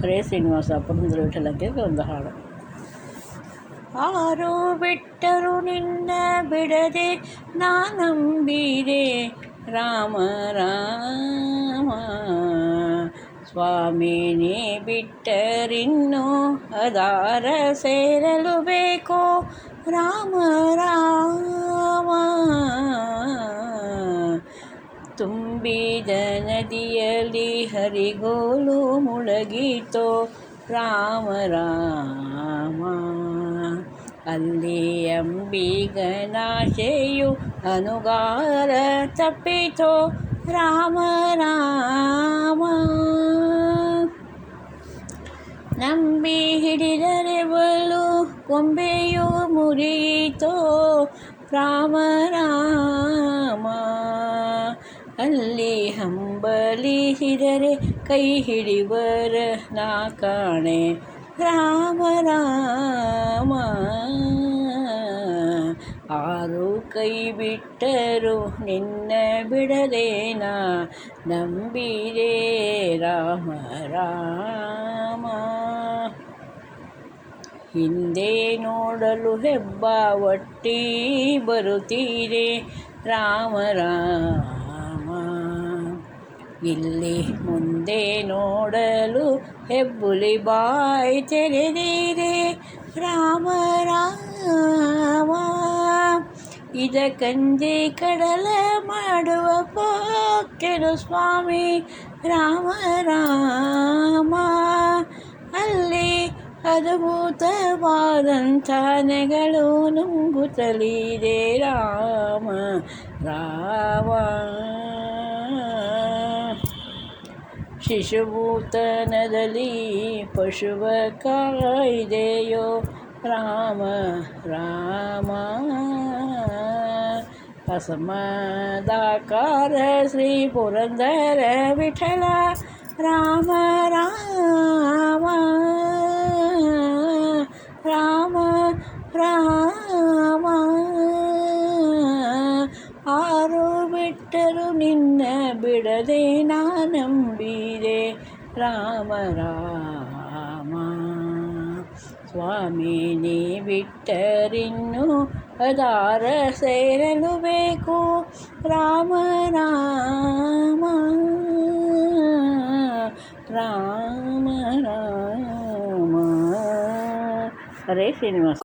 ಹರೇ ಶ್ರೀನಿವಾಸ ಪುರಂದ್ರ ವಿಠಲಕ್ಕೆ ಒಂದು ಹಾಡು. ಆರು ಬಿಟ್ಟರು ನಿನ್ನ ಬಿಡದೆ ನಾನಂಬಿದೆ ರಾಮ ರಾಮ ಸ್ವಾಮಿನೇ ಬಿಟ್ಟರಿನ್ನು ಅದಾರ ಸೇರಲು ಬೇಕೋ? ರಾಮ ರಾಮ ತುಂಬಿದ ನದಿಯಲ್ಲಿ ಹರಿಗೋಲು ಮುಳಗಿತೋ ರಾಮ ರಾಮ ಅಲ್ಲಿ ಅಂಬಿಗನಾಶೆಯು ಅನುಗಾರ ತಪ್ಪಿತೋ ರಾಮ ರಾಮ ನಂಬಿ ಹಿಡಿದರೆ ಬಲು ಕೊಂಬೆಯು ಮುರಿಯಿತೋ ರಾಮ ರಾಮ ಅಲ್ಲಿ ಹಂಬಲಿಸಿದರೆ ಕೈ ಹಿಡಿವರ ನಾ ಕಾಣೆ. ರಾಮ ರಾಮ, ಆರು ಕೈ ಬಿಟ್ಟರು ನಿನ್ನ ಬಿಡದೇನ ನಂಬಿದೆ ರಾಮ ರಾಮ. ಹಿಂದೆ ನೋಡಲು ಹೆಬ್ಬ ಒಟ್ಟಿ ಬರುತ್ತೀರೆ. ರಾಮ ರಾಮ. ಇಲ್ಲಿ ಮುಂದೆ ನೋಡಲು ಹೆಬ್ಬುಲಿ ಬಾಯಿ ತೆರೆದಿರೆ ರಾಮ ರಾಮ, ಇದ ಕಂಜಿ ಕಡಲ ಮಾಡುವ ಪೋಕೆನು ಸ್ವಾಮಿ. ರಾಮ ರಾಮ, ಅಲ್ಲಿ ಅದ್ಭುತವಾದಂಥ ನೆಗಳು ನುಂಗುತ್ತಲಿದೆ. ರಾಮ ರಾಮ. ಶಿಶುಭೂತನದಲ್ಲಿ ಪಶುವ ಕಾಯ್ದೆಯೋ ರಾಮ ರಾಮ ಅಸಮದಾಕಾರ ಶ್ರೀ ಪುರಂದರ ವಿಠಲ ರಾಮ ರಾಮ ಬಿಟ್ಟರು ನಿನ್ನ ಬಿಡದೆ ನಾನಂಬಿದೆ ರಾಮ ರಾಮ ಸ್ವಾಮಿ ನೀ ಬಿಟ್ಟರಿನ್ನು ಅದಾರ ಸೇರಲು ಬೇಕು ರಾಮ ರಾಮ ರಾಮ ರಾಮ ಹರೇ ಶ್ರೀನಿವಾಸ